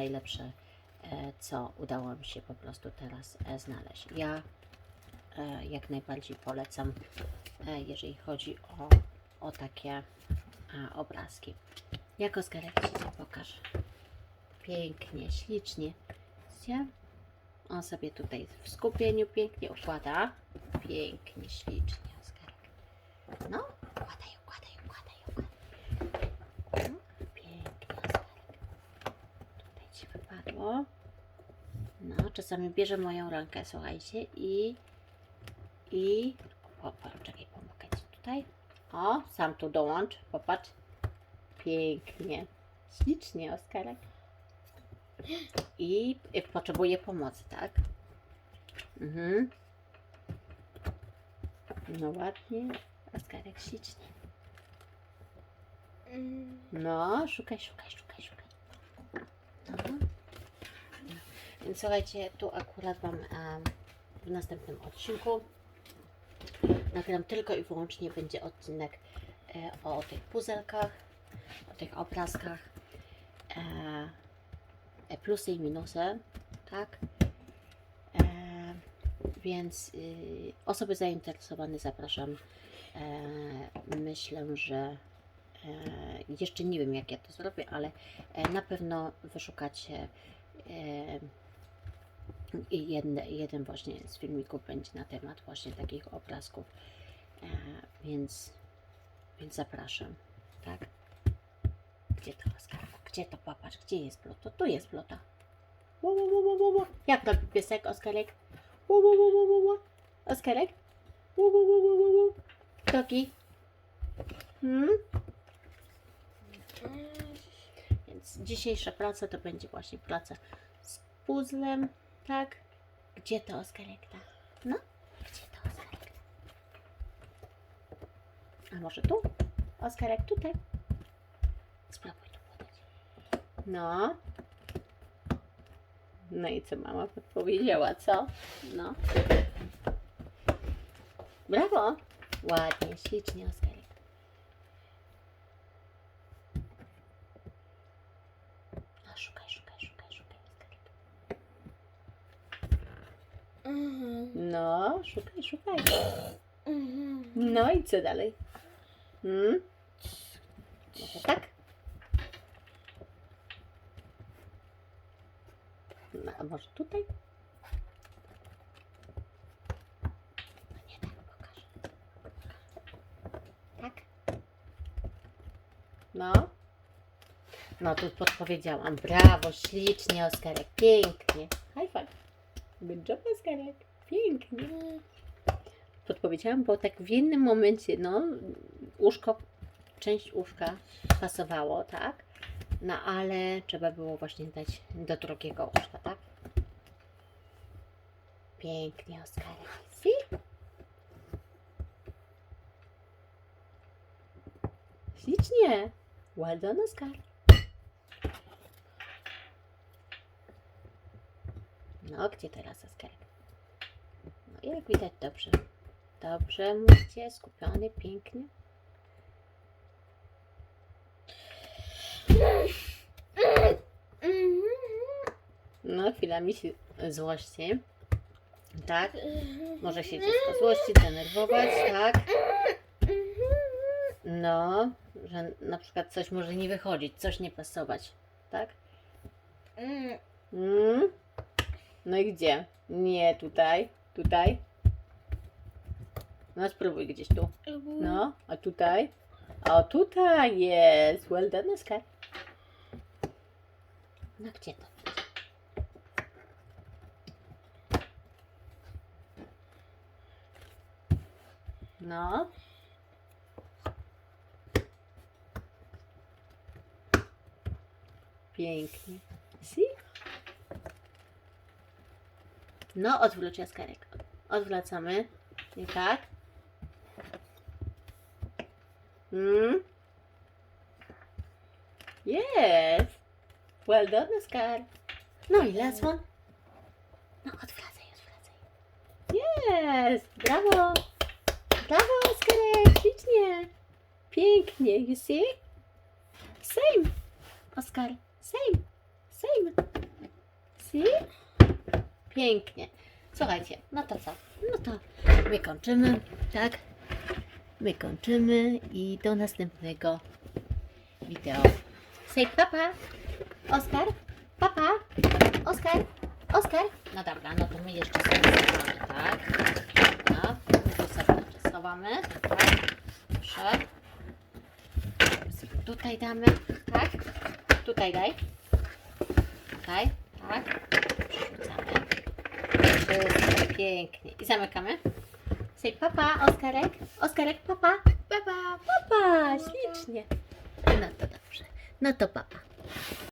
najlepsze, e, co udało mi się po prostu teraz e, znaleźć. Ja e, jak najbardziej polecam, jeżeli chodzi o, o takie obrazki. Jak Oskarek Ci to pokaż. Pięknie, ślicznie. Widzicie? On sobie tutaj w skupieniu pięknie układa. Pięknie, ślicznie. No, układaj, układaj, układaj, układaj. No, pięknie, Oskarek. Tutaj Ci wypadło. No, czasami bierze moją rękę, słuchajcie, i i o, czekaj, pomogę Ci tutaj. O, sam tu dołącz, popatrz. Pięknie. Ślicznie, Oskarek. I potrzebuje pomocy, tak? Mhm. No ładnie. Oskarek ślicznie. No, szukaj, szukaj, szukaj, szukaj. No. Więc słuchajcie, tu akurat Wam em, w następnym odcinku nagram tylko i wyłącznie będzie odcinek e, o tych puzelkach, o tych obrazkach, e, e, plusy i minusy, tak? E, więc y, osoby zainteresowane zapraszam. E, myślę, że e, jeszcze nie wiem jak ja to zrobię, ale e, na pewno wyszukacie e, i jedne, jeden właśnie z filmików będzie na temat właśnie takich obrazków, e, więc, więc zapraszam, tak? Gdzie to Oskarku? Gdzie to popatrz? Gdzie jest blota? Tu jest blota. Wo, wo, wo, wo, wo. Jak robi piesek Oskarek? Wo, wo, wo, wo, wo, wo. Oskarek? Wo, wo, wo, wo, wo, wo. Kroki? Hmm? Więc dzisiejsza praca to będzie właśnie praca z puzzlem, tak? Gdzie to Oskarek? tak? No, gdzie to Oskarek? A może tu? Oskarek tutaj? Spróbuj tu podać. No. No i co mama podpowiedziała, co? No. Brawo! Ładnie, ślicznie Oskarek. No, szukaj, szukaj, szukaj, szukaj Oskarek. No, szukaj, szukaj. No i co dalej? Hmm? Może tak? No, a może tutaj? No nie tak, pokaż. Tak? No. No tu podpowiedziałam. Brawo, ślicznie, Oskarek. Pięknie. Job, Oskarek. Pięknie. Podpowiedziałam, bo tak w innym momencie, no, łóżko, część łóżka pasowało, tak? No ale trzeba było właśnie dać do drugiego łóżka, tak? Pięknie, Oskarek. See? Ślicznie. Well done, Oskar. No, gdzie teraz Oskarek? No, jak widać, dobrze. Dobrze mówicie, skupiony, pięknie. No, chwilami się złości. Tak? Może się dziecko złościć, denerwować, tak? No, że na przykład coś może nie wychodzić, coś nie pasować, tak? Mm? No i gdzie? Nie tutaj, tutaj. No spróbuj gdzieś tu. No, a tutaj? O, tutaj jest. Well done, Oskar. No gdzie to? No. Pięknie. See? No, odwróć jaskarek. Odwracamy. I tak. Hmm? Yes. Well done, Oskar. No i last one. No, odwracaj, odwracaj. Yes. Brawo. Brawo, Oskarek. Ślicznie. Pięknie. You see? Same. Oskar. Same. Same. Pięknie. Słuchajcie, no to co? No to my kończymy, tak? My kończymy i do następnego wideo. Say papa! Oskar? Papa? Oskar? Oskar? No dobra, no to my jeszcze sobie tak? No, my to sobie schowamy, tak? Proszę. Tutaj damy, tak? Tutaj daj. Tutaj, tak? Wszystko pięknie. I zamykamy. Say papa, Oskarek. Oskarek, papa. Papa, papa. Ślicznie. No to dobrze. No to papa.